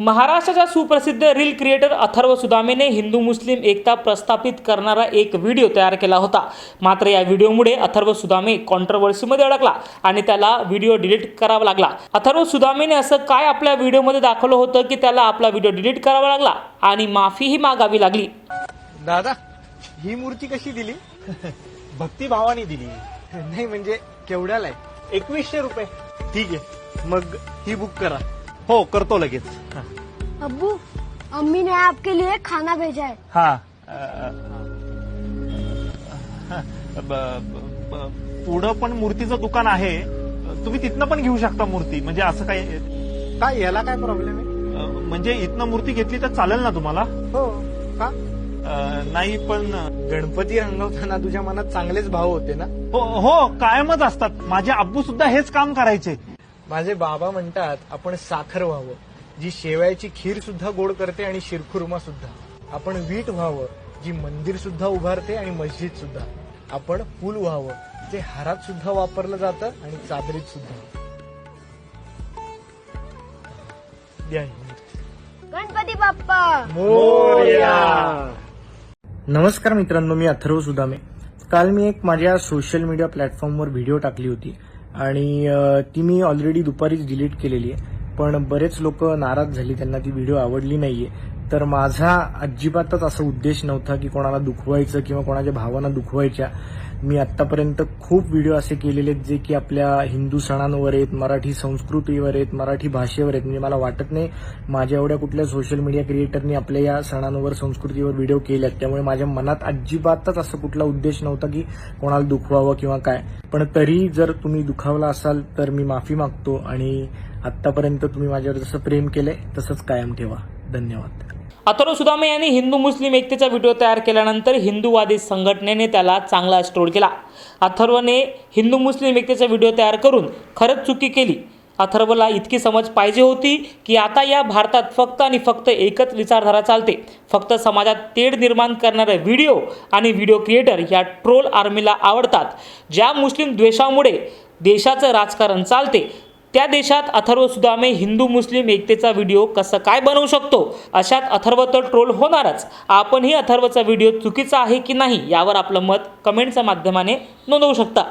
महाराष्ट्राचा सुप्रसिद्ध reel creator Atharva सुदामेने हिंदू मुस्लिम एकता प्रस्थापित करणारा एक व्हिडिओ तयार केला होता. मात्र या व्हिडिओमुळे अथर्व सुदामे कॉन्ट्रवर्सीमध्ये अडकला आणि त्याला व्हिडिओ डिलीट करावा लागला. अथर्व सुदामेने असं काय आपल्या व्हिडिओमध्ये दाखवलं होतं की त्याला आपला व्हिडिओ डिलीट करावा लागला? आणि माफीही मागावी लागली. दादा ही मूर्ती कशी दिली? भक्तिभावाने दिली. नाही म्हणजे केवढ्याला आहे? एकवीसशे रुपये. ठीक आहे. मग ही बुक करा. हो करतो लगेच. अब्बू अम्मी ने आपके लिए खाना भेजा है. हा. अ, ब- ब- ब- पुढं पण मूर्तीचं दुकान आहे. तुम्ही तिथनं पण घेऊ शकता मूर्ती. म्हणजे असं काही काय याला काय प्रॉब्लेम आहे? अ, म्हणजे इथनं मूर्ती घेतली तर चालेल ना तुम्हाला? हो का? अ, नाही पण गणपती रंगवताना तुझ्या मनात चांगलेच भाव होते ना? हो हो कायमच असतात. माझे आब्बू सुद्धा हेच काम करायचे. माझे बाबा म्हणतात आपण साखर व्हावं. जी शेवयाची खीर सुद्धा गोड करते आणि शिरखुर्मा सुद्धा. आपण वीट व्हावं जी मंदिर सुद्धा उभारते आणि मस्जिद सुद्धा. आपण फुल व्हावं जे हारात सुद्धा वापरलं जातं आणि चादरीत सुद्धा. गणपती बाप्पा! नमस्कार मित्रांनो मी अथर्व सुदामे. काल मी एक माझ्या सोशल मीडिया प्लॅटफॉर्मवर व्हिडिओ टाकली होती. आणि ती मी ऑलरेडी दुपारीच डिलीट केलेली आहे. पण बरेच लोक नाराज झाली त्यांना ती व्हिडिओ आवडली नाहीये. तर माझा अजिबातच असा उद्देश नव्हता की कोणाला दुखवायचं किंवा कोणाच्या भावना दुखवायच्या. मी आतापर्यंत खूप व्हिडिओ असे केलेले आहेत जे की आपल्या हिंदू सणांवर आहेत मराठी संस्कृतीवर आहेत मराठी भाषेवर आहेत. म्हणजे मला वाटत नाही माझ्या एवढ्या कुठल्या सोशल मीडिया क्रिएटरनी आपल्या या सणांवर संस्कृतीवर व्हिडिओ केल्यात. त्यामुळे माझ्या मनात अजिबातच असं कुठला उद्देश नव्हता की कोणाला दुखवावं किंवा काय. पण तरी जर तुम्ही दुखावला असाल तर मी माफी मागतो आणि आतापर्यंत तुम्ही माझ्यावर जसं प्रेम केलंय तसंच कायम ठेवा. धन्यवाद. अथर्व सुदामे यांनी हिंदू मुस्लिम एकतेचा व्हिडिओ तयार केल्यानंतर हिंदूवादी संघटनेने त्याला चांगला ट्रोल केला. अथर्वने हिंदू मुस्लिम एकतेचा व्हिडिओ तयार करून खरंच चुकी केली. अथर्वला इतकी समज पाहिजे होती की आता या भारतात फक्त आणि फक्त एकच विचारधारा चालते. फक्त समाजात तेढ निर्माण करणारे व्हिडिओ आणि व्हिडिओ क्रिएटर या ट्रोल आर्मीला आवडतात. ज्या मुस्लिम द्वेषामुळे देशाचं राजकारण चालते त्या देशात अथर्व सुदामे हिंदू मुस्लिम एकतेचा व्हिडिओ कसं काय बनवू शकतो? अशात अथर्व तर ट्रोल होणारच. आपणही अथर्वचा व्हिडिओ चुकीचा आहे की नाही यावर आपलं मत कमेंटच्या माध्यमाने नोंदवू शकता.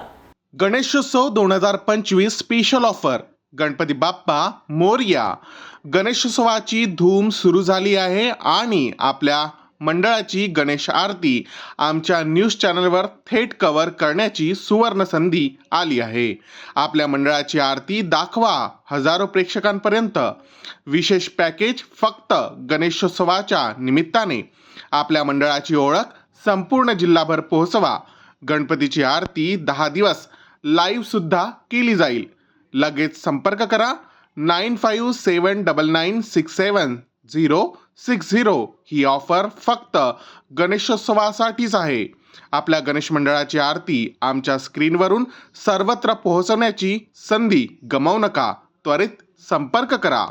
गणेशोत्सव दोन हजार पंचवीस स्पेशल ऑफर गणपती बाप्पा मोरया. गणेशोत्सवाची धूम सुरू झाली आहे आणि आपल्या मंडळाची गणेश आरती आमच्या न्यूज चॅनलवर थेट कव्हर करण्याची सुवर्ण संधी आली आहे. आपल्या मंडळाची आरती दाखवा हजारो प्रेक्षकांपर्यंत. विशेष पॅकेज फक्त गणेशोत्सवाच्या निमित्ताने. आपल्या मंडळाची ओळख संपूर्ण जिल्हाभर पोहोचवा. गणपतीची आरती दहा दिवस लाईव्ह सुद्धा केली जाईल. लगेच संपर्क करा nine five seven double nine six seven zero six zero. ही ऑफर फक्त गणेशोत्सवासाठीच आहे. आपल्या गणेश मंडळाची आरती आमच्या स्क्रीनवरून सर्वत्र पोहोचवण्याची संधी गमावू नका. त्वरित संपर्क करा.